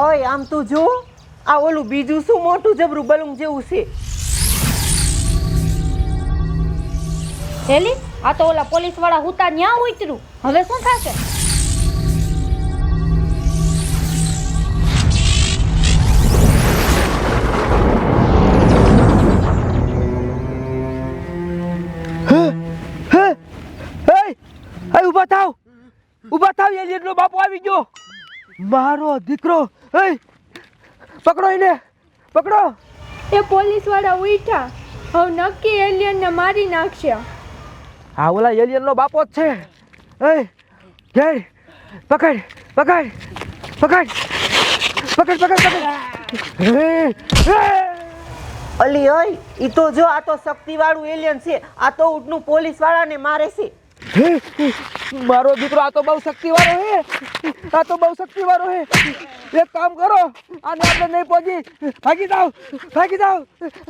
ઓય આમ તું જો. આ ઓલું બીજું શું મોટું જબરું બલૂન જેવું છે? હેલી આ તો ઓલા પોલીસવાળા હુતા ન્યા ઉતર્યું હવે શું થશે? ઊભા થાવ. ઊભા ઊભા થાવ ઊભા નો બાપો આવી ગયો. મારો દીકરો એ પકડો એને પકડો. એ પોલીસવાળા ઉઠા હવે નક્કી એલિયન ને મારી નાખશે. હા ઓલા એલિયનનો બાપો જ છે. હે? ઘેર પકડ પકડ પકડ પકડ પકડ પકડ. અલી ઓય ઈ તો જો આ તો શક્તિવાળું એલિયન છે આ તો ઉડનું પોલીસ વાળાને મારે છે. મારો દીકરો આ તો બહુ શક્તિવાળો હે. આ તો બહુ શક્તિવાળો હે. એક કામ કરો, આને આપણે નહીં પહોંચી ભાગી જાઓ ભાગી જાઓ.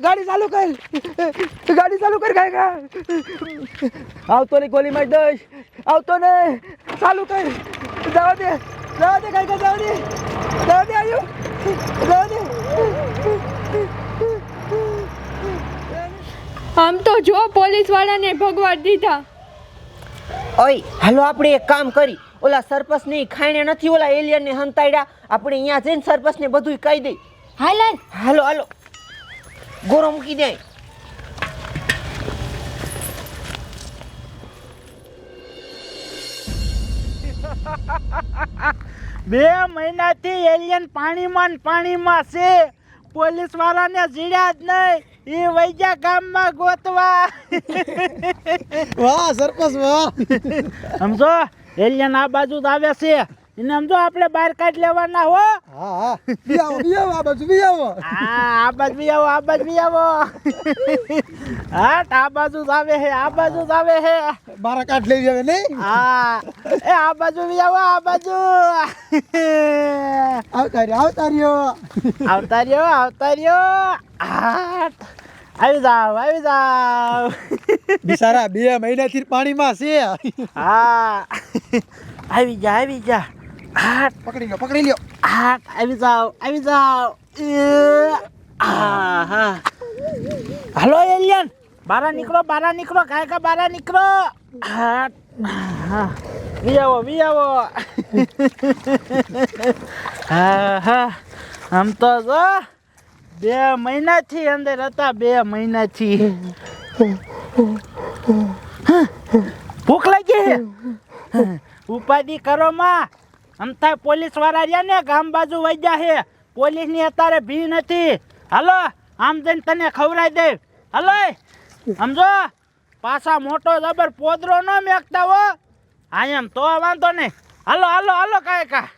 ગાડી ચાલુ કર. ગાડી ચાલુ કર, ગાય આવતો નહીં ગોલી મારી દઈશ. આવતો ને ચાલુ કર. જવા દે જવા દે, ગાય જવા દે. જવા દે આવ્યું જવા દે. આમ તો જો પોલીસ વાળાને ભગવાડ દીધા. ઓય હાલો આપણે એક કામ કરી. ઓલા સરપસની ખાઈને નથી ઓલા એલિયન ને હંતાડ્યા આપણે અહીંયા જઈને સરપસ ને બધું કહી દઈ. હાલ હાલ. હાલો હાલો. ગોરો મૂકી દે. બે મહિનાથી એલિયન પાણીમાં ને પાણીમાં છે. પોલીસ વાળાને જીડ્યા જ નહીં. એ વૈજા ગામમાં ગોતવા. વાહ સરપંચ વાહ. સમજો? એલિયન આ બાજુ જ આવે છે. એને સમજો આપણે બહાર કાઢ લેવાના હો. હા હા. બી આવો બી આવો આ બાજુ બી આવો હા આ બાજુ બી આવો આ બાજુ બી આવો હા આ બાજુ જ આવે હે આ બાજુ જ આવે હે. બાર કાઢ લઈ જાવે નહીં? હા. એ આ બાજુ બી આવો આ બાજુ. આવતાર્યો આવતાર્યો. આવતારીઓ આવતાર્યો. આ આવી જાવ આવી જાવ. બિચારા બે મહિનાથી પાણીમાં છે. હા. આવી જા આવી જા. હાટ પકડી લ્યો પકડી લ્યો. હાટ આવી જાવ આવી હા હાલો એલિયન. બારા નીકળો બારા નીકળો કાય કા બારા નીકળો. હા વી આવો વી આવો. હા હા આમ તો જો બે મહિનાથી અંદર હતા બે મહિનાથી. ભૂખ લાગી ઉપાધિ કરો માં. અમથા પોલીસવાળા રહ્યા ને ગામ બાજુ વૈજા છે પોલીસની અત્યારે ભી નથી. હાલો, આમ જઈને તને ખવડાવી દે હાલો, સમજો? પાછા મોટો જબર પોદરો ન મેકતા હો. હા એમ તો વાંધો નહીં. હાલો હાલો હાલો, કાંઈ કા.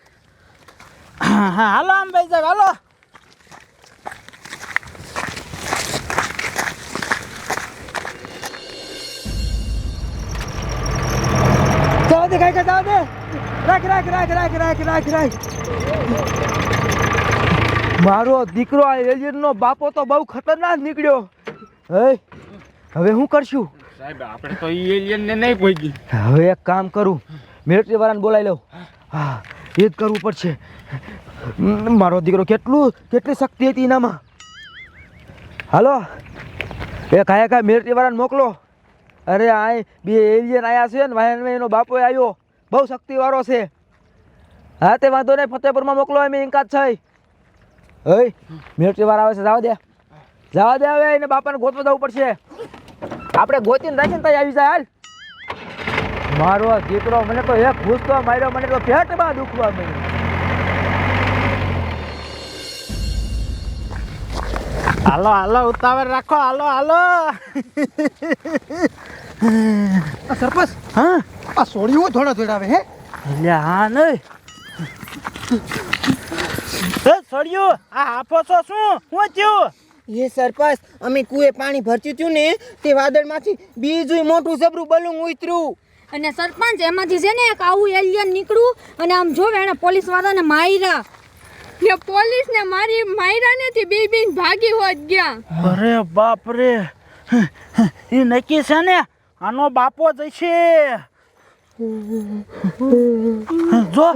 હાલો, આમ ભાઈ સાહેબ હાલો. દે ગાય જવા દે. રાખ રાખ રાખ રાખ રાખ રાખ રાખ. મારો દીકરો આ એલિયનનો બાપો તો બહુ ખતરનાક નીકળ્યો. હે? હવે હું કરશું? સાહેબ આપણે તો ઈ એલિયન ને નહીં પહોંચી હવે એક કામ કરું. મિલિટરી વાળાને બોલાવી લઉં. હા એ જ કરવું પડશે. મારો દીકરો કેટલું કેટલી શક્તિ હતી એનામાં? હાલો? એ કાયા કાંઈ મિલિટરી વાળાને મોકલો. અરે આ બે એલિયન આવ્યા છે ને વાયનમાં એનો બાપો આવ્યો. બહુ શક્તિવાળો છે. હા, તે વાંધો નહીં, ફતેપુરમાં મોકલો એમ ઇન્કાત છે હઈ મિલિટરી વાળા આવે છે, જવા દે. જવા દે હવે, એને બાપાને ગોતવા જવું પડશે. આપણે ગોતીને રાખીને ત્યાં આવી જાય, હાલ. મારો દીકરો મને તો એક ઘૂસતો માર્યો, મને તો પેટમાં દુખવા મળ્યું હાલો હાલો, ઉતાવળ રાખો, હાલો હાલો. સરપંચ હા આ થોડા થોડા આવે હે? એટલે હા નહીં. એ છોડ્યું આ આપો છો શું? શું થયું? એ સરપંચ અમે કુએ પાણી ભરચ્યું હતું ને તે વાદળમાંથી બીજું મોટું જબરું બલૂન ઉતર્યું. અને સરપંચ એમાંથી છે ને એક આવું એલિયન નીકળ્યું અને આમ જોવે એને પોલીસ વાળાને માર્યા. ને પોલીસ ને મારી માર્યા નથી બે બેન ભાગી હોત ગયા. અરે બાપ રે એ નક્કી છે ને? આનો બાપો જ છે. જો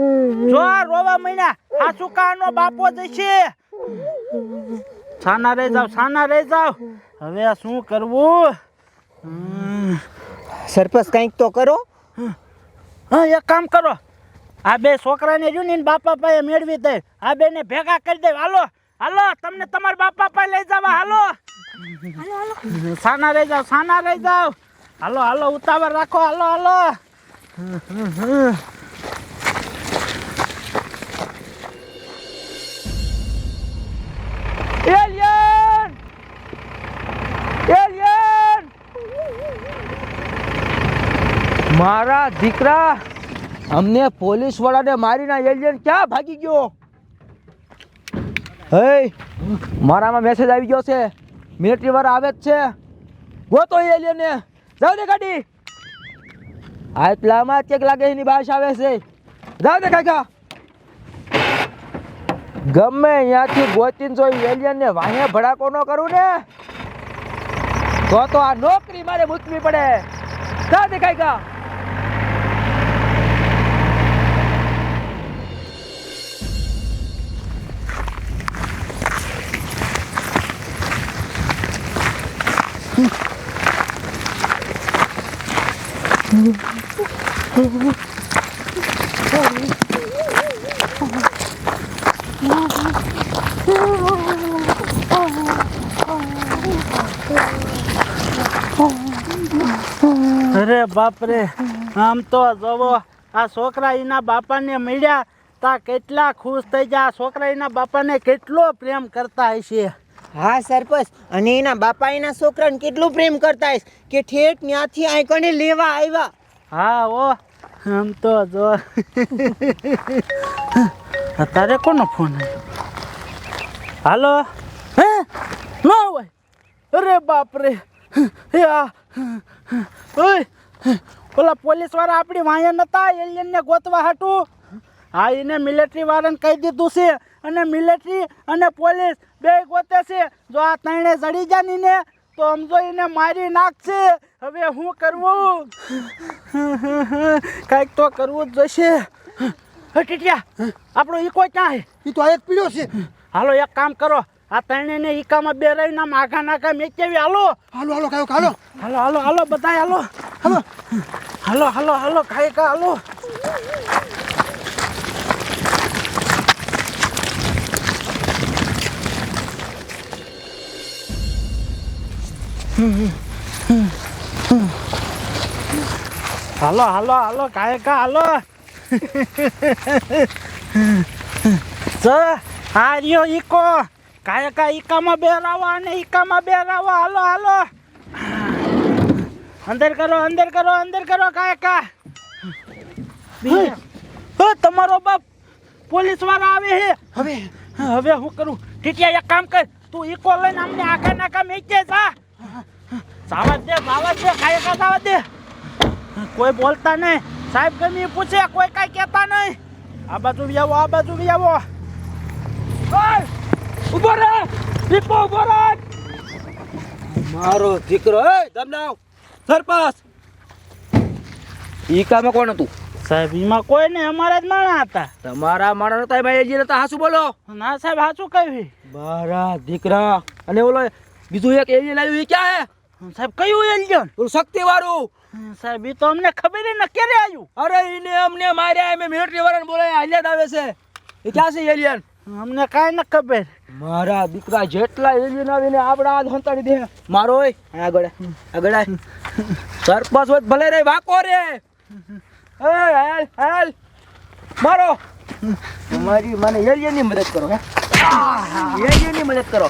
જો આ રોવા મહિના આ સુકાનો બાપો જશે સાના રહી જાવ સાના રહી જાવ હવે આ શું કરવું. સરપંચ કંઈક તો કરો. હા એક કામ કરો. આ બે છોકરાને જો ને બાપા પાસે મેળવી દે. આ બેને ભેગા કરી દે. હાલો હાલો તમને તમારા બાપા પાસે લઈ જવા હાલો. સાના રહી જાવ સાના રહી જાવ હાલો હાલો ઉતાવળ રાખો. હાલો હાલો. મારા દીકરા, અમને પોલીસ વાળાને મારીને એલિયન ક્યાં ભાગી ગયો? હે, મારામાં મેસેજ આવી ગયો છે. મિલિટરી વાળા આવે જ છે. ગોતો એલિયન ને. જાવ દે ગાડી. આટલામાં ચેક લાગે એની બાશ આવે છે. જાવ દે કાકા. ગમે અહીંયાથી ગોતીને જો એલિયન ને વાહે ભડાકો ન કરું ને. તો તો આ નોકરી મારે મૂકવી પડે. જાવ દે કાકા. અરે બાપરે, આમ તો જવો, આ છોકરા એના બાપાને મળ્યા, તા કેટલા ખુશ થઈ ગયા. છોકરા એના બાપાને કેટલો પ્રેમ કરતા હશે. હા, સરપંચ, અને એના બાપા એના છોકરાને કેટલું પ્રેમ કરતા હશે કે ઠેઠ ત્યાંથી આ કણે લેવા આવ્યા. હા, ઓ. આમ તો જો. અત્યારે કોનો ફોન હાલો. હે? ન હોય. અરે બાપરે. રે ઓલા પોલીસવાળા આપણી વાયા નતા એલિયન ને ગોતવા હાટું? હા, એને મિલિટરી વાળાને કહી દીધું છે અને મિલિટરી અને પોલીસ બે ગોતે છે. જો આ ત્રણે જડી જાય ને તો સમજો એને મારી નાખશે. હવે શું કરવું? કાંઈક તો કરવું જ જોઈશે. હે ટીટિયા આપણો ઈકો ક્યાં છે એ તો એક પીડ્યો છે. હાલો એક કામ કરો. આ ત્રણેયને ઈકામાં બે રહીને ના આઘા નાખા મેચેવી હાલો. હાલો હાલો કાયો હાલો. હાલો હાલો હાલો બધા હાલો. હાલો. હાલો હાલો હાલો ખાઈ કા હાલો. હાલો હાલો હાલો કાય કા હાલો. હા આ રહ્યો ઈકો. કાયકા ઈકામાં બેરાવો અને ઈકામાં બેરાવો. હાલો હાલો. અંદર કરો અંદર કરો અંદર કરો કાયકા હે. તમારો બાપ પોલીસવાળા આવે છે હવે. હવે હું કરું? ટીટિયા એક કામ કર. તું ઈકો લઈને અમને આખા નાખા મેચે જા. સાવા દે સાવા દે કાયકા સાવા દે. કોઈ બોલતા નહીં. સાહેબ ગમી પૂછે કોઈ કાંઈ કહેતા નહીં. આ બાજુ બી આવો આ બાજુ બી આવો. ઊભો રે દીપો ઊભો રે મારો દીકરો એ દમનાવ સરપાસ ઈ કામ કોણ હતું? સાહેબ એમાં કોઈ નહીં અમારા જ માણા હતા. તમારા માણા નતા ભાઈ એજી નતા હાસુ બોલો. ના સાહેબ હાસુ કહ્યું. મારા દીકરા અને ઓલો બીજું એક એવી આવ્યું એ ક્યાં હે? સાહેબ કયું એલિયન? ઓલું શક્તિ વાળું સાહેબ એ તો અમને ખબર ન ક્યારે આવ્યું અરે એને અમને માર્યા એમે મિલિટરી વાળાને બોલાય હાલ્યા આવે છે. એ ક્યાં છે એલિયન અમને કાંઈ ન ખબર. મારા દીકરા જેટલા એલિયન આવીને આપણા હાથ હંતાડી દે. મારો આગળ આગળ. સરપંચ હોય ભલે રે વાકો રે. હાલ હાલ. મારો. તમારી મને એલિયનની મદદ કરો હે. એલિયનની મદદ કરો.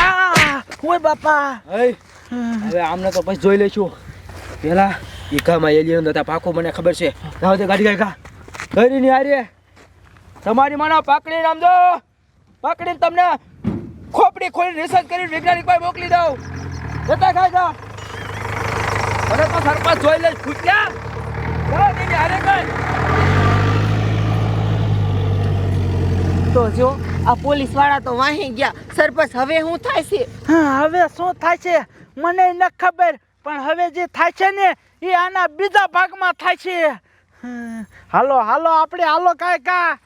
આ ઓય બાપા. હે હવે આમને તો પછી જોઈ લઈશું. પેલા ઈકામાં એલિયન હતા પાકો મને ખબર છે. જાઓ તે ગાડી ગાય કરી ની હારે તમારી માનો પાકડી રામજો જો પકડીને તમને ખોપડી ખોલી રિસર્ચ કરીને વૈજ્ઞાનિક ભાઈ મોકલી દઉં. જતા ખાય જા. મને તો સરપંચ જોઈ લઈશ ફૂટ્યા. તેની હારે તો જો આ પોલીસવાળા તો વાહી ગયા. સરપંચ હવે શું થાય છે? હા, હવે શું થાય છે? મને ન ખબર, પણ હવે જે થાય છે ને, એ આના બીજા ભાગમાં થાય છે. હાલો હાલો, આપણે હાલો કાંઈ કા.